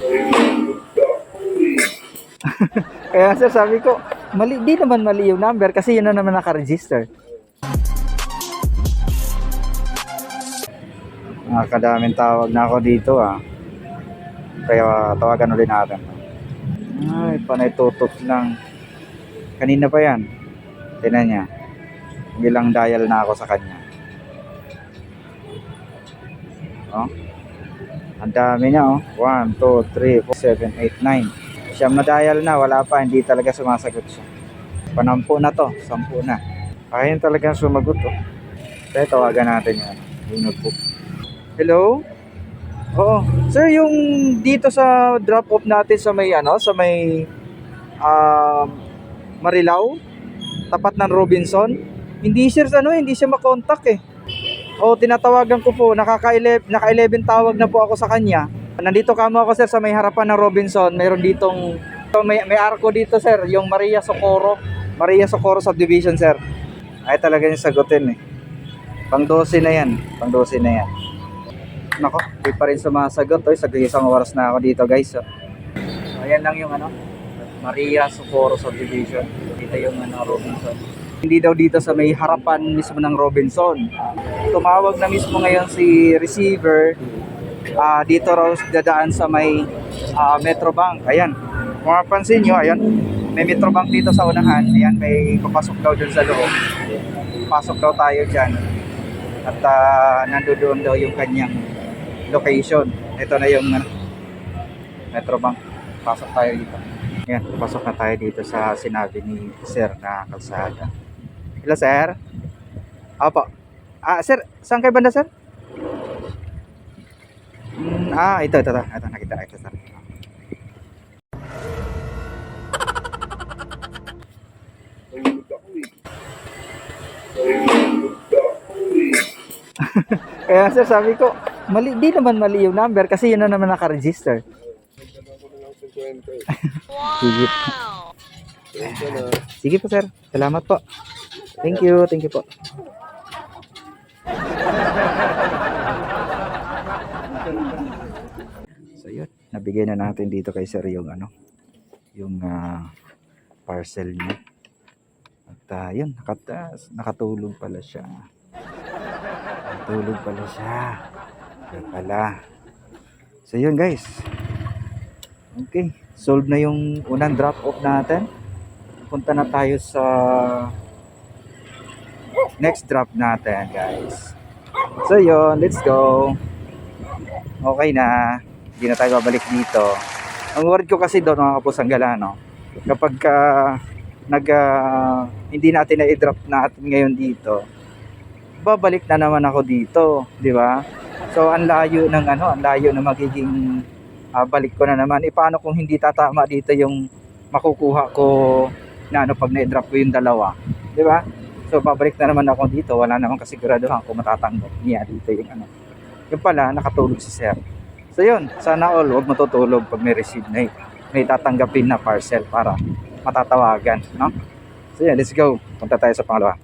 Kaya sir, sabi ko, mali, di naman mali yung number kasi yun na naman nakaregister. Nakakadaming tawag na ako dito ah. Kaya tawagan ulit natin. Ay, panay tutok lang. Kanina pa yan. Tinan niya. Bilang dial na ako sa kanya. Oh. Ang dami niya oh. 1, 2, 3, 4, 7, 8, 9. Siyam na dial na. Wala pa. Hindi talaga sumasagot siya. Panampu na to. Sampu na. Ayun talagang sumagot oh. Kaya tawagan natin yan. Yung notebook. Hello? Oo. Sir, yung dito sa drop off natin sa may ano, sa may um, Marilao, tapat ng Robinson, hindi sir ano, hindi siya makontak eh. O tinatawagan ko po, nakaka-11 naka-11 tawag na po ako sa kanya. Nandito kamo ako sir sa may harapan ng Robinson, mayroon ditong may may arko dito sir, yung Maria Socorro, Maria Socorro subdivision sir. Ay talaga yung sagutin eh. Pang 12 na yan, pang 12 na yan. Nako, di pa rin sumasagot. Oy, sa isang oras na ako dito, guys. So, ayan lang yung ano, Maria Socorro Subdivision. Dito yung ano, Robinson. Hindi daw dito sa may harapan mismo ng Robinson. Tumawag na mismo ngayon si receiver. Ah, dito raw dadaan sa may ah, Metrobank. Ayan. Kung mapansin nyo, ayan, may Metrobank dito sa unahan. Ayan, may papasok daw dun sa loob. Pasok daw tayo dyan. At uh, nandoon daw yung kanyang location. Ito na yung ano, Metrobank. Pasok tayo dito. Ayan, pasok na tayo dito sa sinabi ni Sir na kalsada. Hello, Sir. Opo. Ah, Sir, saan kayo banda, Sir? Mm, ah, ito, ito, ito. Ito, nakita, ito, Sir. Kaya sir, sabi ko, mali, di naman mali yung number kasi yun na naman nakaregister. Sige. Sige po sir. Salamat po. Thank you. Thank you po. So yun, nabigay na natin dito kay sir yung ano, yung ah, parcel niya. At ah, yun, nakata- nakatulog pala siya. Nakatulog pala siya. Kaya pala. So yun guys. Okay, solve na yung unang drop off natin. Punta na tayo sa next drop natin, guys. So yun, let's go. Okay na. Hindi na tayo babalik dito. Ang worried ko kasi doon mga kapusang gala, no? Kapag ka nag ah, hindi natin na i-drop natin ngayon dito, babalik na naman ako dito, di ba? So ang layo ng ano, ang layo na magiging ah, balik ko na naman. E paano kung hindi tatama dito yung makukuha ko na ano pag na-drop ko yung dalawa, di ba? So babalik na naman ako dito, wala naman kasiguraduhan kung matatanggap niya dito yung ano. Yung pala nakatulog si sir. So yun, sana all wag matutulog pag may receive na may tatanggapin na parcel para matatawagan, no? So yan, let's go. Punta tayo sa pangalawa.